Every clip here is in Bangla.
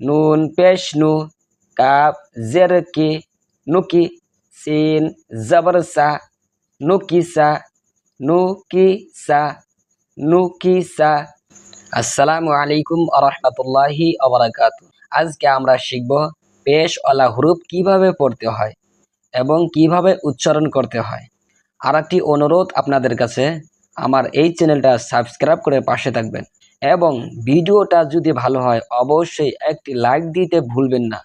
নুন পেশ নু কাপ জের কে নুকি সিন জবর নুকিসা নুকিসা আসসালামু আলাইকুম আরহামতুল্লাহি আবরাকাত আজকে আমরা শিখব পেশ ওলা হুরুপ কীভাবে পড়তে হয় এবং কীভাবে উচ্চারণ করতে হয় আর একটি অনুরোধ আপনাদের কাছে আমার এই চ্যানেলটা সাবস্ক্রাইব করে পাশে থাকবেন এবং ভিডিওটা যদি ভালো হয়, অবশ্যই একটি লাইক দিতে ভুলবেন না।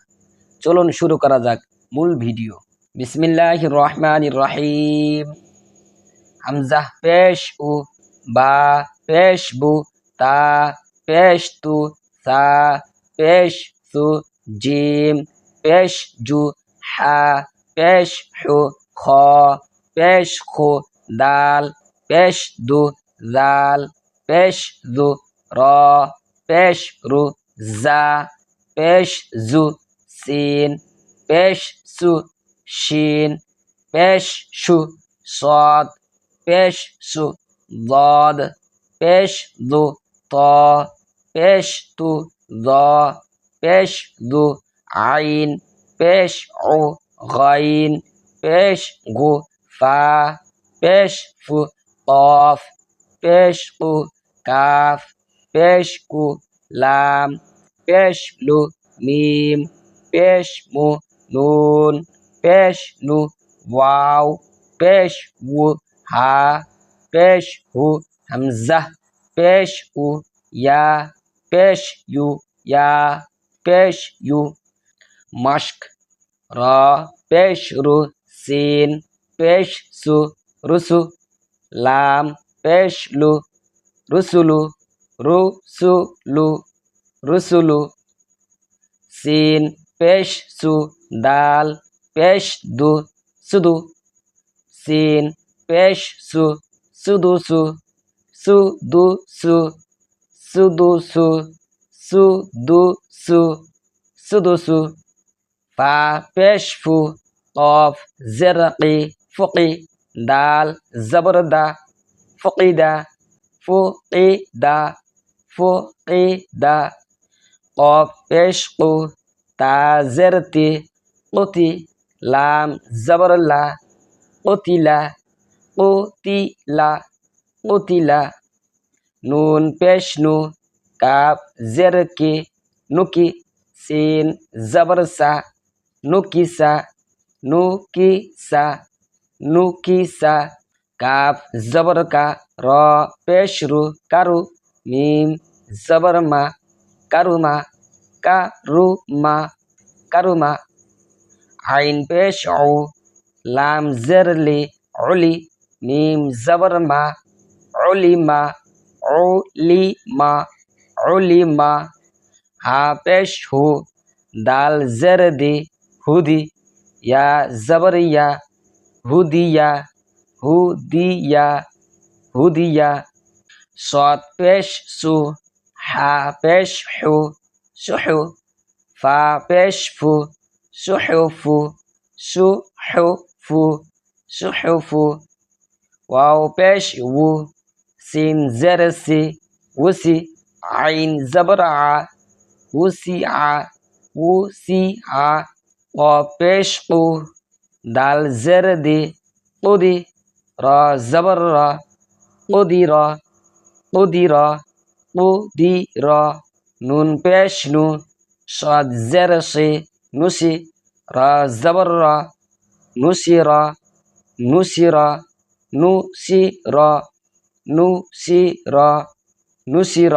চলুন শুরু করা যাক মূল ভিডিও। বিসমিল্লাহ রহমান রহিম। হামজাহ পেশ উ, বা পেশ বু, তা পেশ তু, সা পেশ সু, জিম পেশ জু, হা পেশ হু, খ পেশ খু, দাল পেশ দু, জাল পেশ দু র, পেশ, রু, জা, পেশ, জু, সিন, পেশ, সু, শিন, পেশ, সু, সদ, পেশ, সু, দদ, পেশ, দু, ত, পেশ, তু, দ, পেশ, দু, আইন, পেশ ও গাইন পেশ, গু, ফা, পেশ, ফু, তফ, পেশ, উ, কাফ পেশ কু লাম, পেশ লু মিম, পেশ মু নুন, পেশ নু ওয়াও, পেশ উ হা, পেশ হু হামজা, পেশ উ ইয়া, পেশ ইউ ইয়া, পেশ ইউ মশক, র, পেশ রু সিন, পেশ সু রুসু, লাম, পেশ লু রুসুলু রুসুলু সিন পেশ সু দাল পেশ দু সুদু সিন পেশ সু সুদু সু সুদু সু সুদু সু সুদু সু সুদু সু ফা, পেশ ফু কফ জেরকি, ফুকি দাল জবরদা ফুকিদা ফুকিদা ফুকিদা কফ পেশ কু তা জেরতি কুতি লাম জবরলা কুতিলা কুতিলা কুতিলা নুন পেশ নু কাপ জেরকি নুকি সিন জবরসা নুকিসা নুকিসা নুকিসা কাপ জবর কা র পেশ কারু মিম জবর মা কারুমা কারুমা কারুমা আইন পেশ ও লাম জেরলি অলি মিম জবর মা অলিমা অলিমা অলিমা হা পেশ হু দাল জের দি হুদি ইয়া জবর হুদিয়া হুদিয়া হুদিয়া সৎ পেশ সু হা পেশ হু, সুহু ফা পেশ ফু, সুহু ফু সুহু ফু সুহু ফু। ওয়াও পেশ উ, সিন জের সি, উসি, আইন জবর আ উসি আ উসি আ। ও পেশ উ, দাল জের দি, উদি, র জবর র, উদি র। উদির উদির। নুন পেশ নু সদ জের সে নুসি র, জবর র, নুসি র নুসি র নুসি র নুসি র নুসি র।